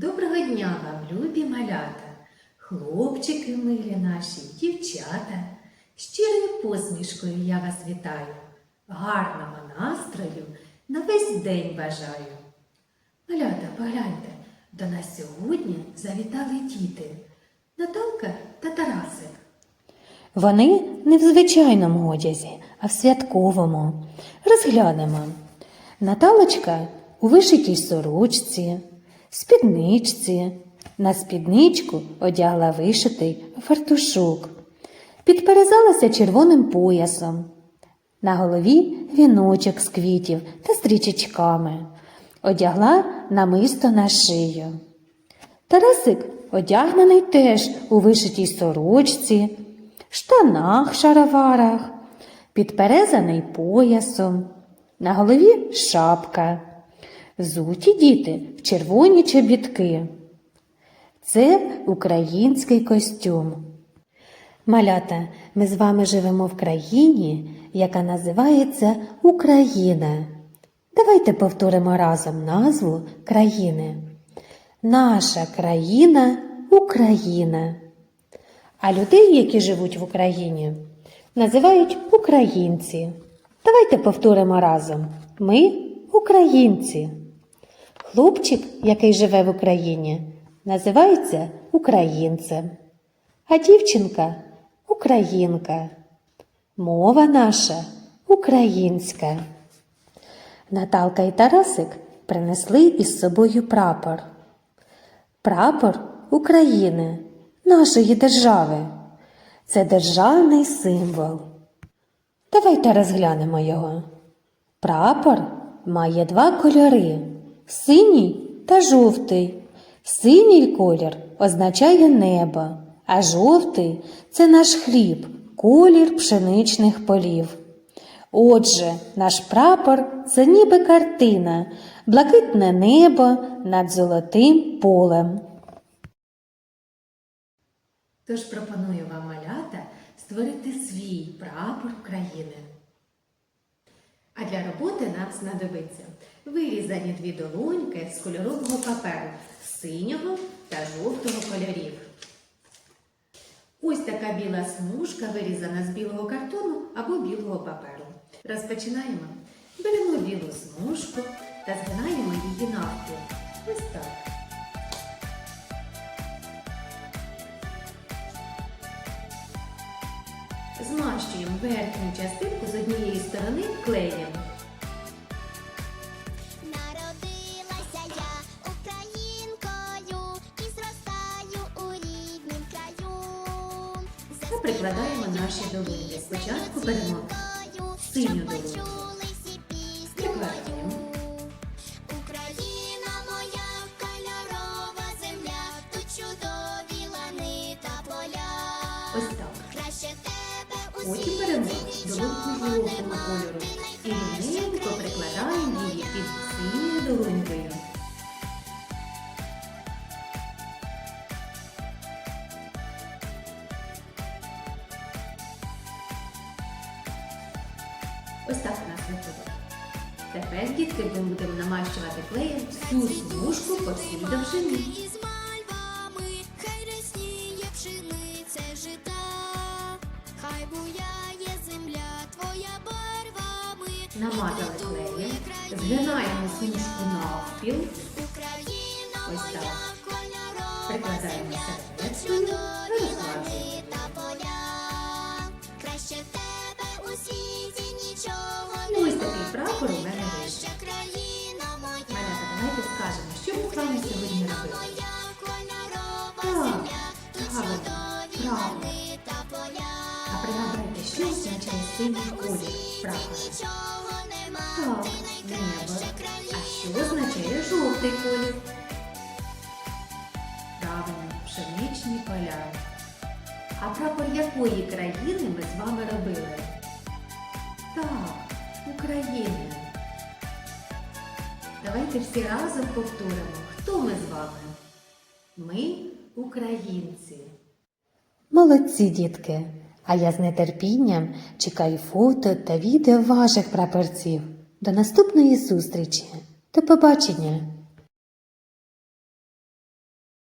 Доброго дня вам, любі малята, хлопчики милі наші, дівчата. Щирою посмішкою я вас вітаю, гарного настрою на весь день бажаю. Малята, погляньте, до нас сьогодні завітали діти Наталка та Тарасик. Вони не в звичайному одязі, а в святковому. Розглянемо. Наталочка у вишитій сорочці, спідничці. На спідничку одягла вишитий фартушок. Підперезалася червоним поясом. На голові віночок з квітів та стрічечками. Одягла намисто на шию. Тарасик одягнений теж у вишитій сорочці, штанах, шароварах, підперезаний поясом, на голові шапка. Взуті діти в червоні чобітки. Це український костюм. Малята, ми з вами живемо в країні, яка називається Україна. Давайте повторимо разом назву країни. Наша країна Україна. А людей, які живуть в Україні, називають українці. Давайте повторимо разом. Ми українці. Хлопчик, який живе в Україні, називається українцем. А дівчинка українка. Мова наша українська. Наталка і Тарасик принесли із собою прапор. Прапор України, нашої держави. Це державний символ. Давайте розглянемо його. Прапор має два кольори синій та жовтий. Синій колір означає небо, а жовтий це наш хліб, колір пшеничних полів. Отже, наш прапор це ніби картина, блакитне небо над золотим полем. Тож пропоную вам малята створити свій прапор України. А для роботи нам знадобиться вирізані дві долоньки з кольорового паперу синього та жовтого кольорів. Ось така біла смужка вирізана з білого картону або білого паперу. Розпочинаємо. Беремо білу смужку та згинаємо її навпіл. Ось так. Змащуємо верхню частинку з однієї сторони клеєм. Прикладаємо наші долоньки. Спочатку беремо синю пісні Прикладаємо. Україна моя кольорова земля, тут чудові лани та поля. Ось так. Потім беремо долоньку жовтого кольору і рівненько прикладаємо її під синьою долонькою. Ось так у нас. Тепер, дітки, ми будемо намащувати клеєм всю смужку по всій довжині. Намазали клеєм, згинаємо смужку навпіл, ось так. Прикладаємо серветкою та розкладуємо. та. Краще тебе у світі Ну, ось такий прапор у мене вийшов. Малята, давайте скажемо, що ми з вами сьогодні робили. Так, правильно, поля. А пригадайте, що означає синій колір прапора? Так, небо. А що означає жовтий колір? Правильно, пшеничні поля. А прапор якої країни ми з вами робили? Так, України. Давайте всі разом повторимо, хто ми з вами? Ми українці. Молодці, дітки! А я з нетерпінням чекаю фото та відео ваших прапорців. До наступної зустрічі. До побачення!